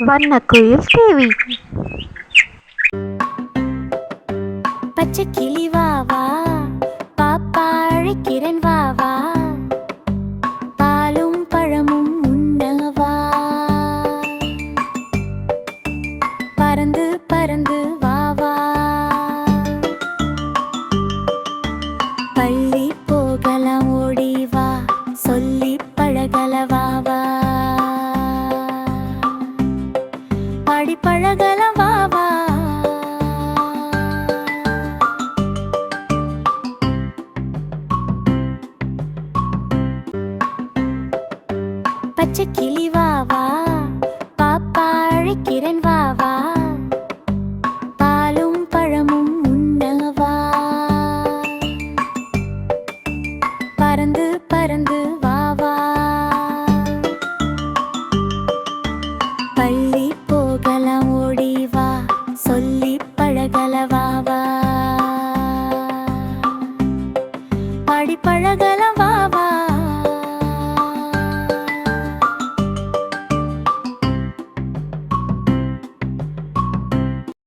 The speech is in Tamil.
வண்ணக்குயில் தேவி பச்சை கிளி வா வா பாப்பா அழைக்கிறன் வா வா பாலும் பழமும் உண்ணவா. பறந்து பறந்து வா வா பள்ளி பழகலாம் வாவா பச்சை கிளி வாவா பாப்பா அழைக்கிறேன் வாவா பாலும் பழமும் உண்ணவா பறந்து பறந்து வாவா பள்ளி 那个浪花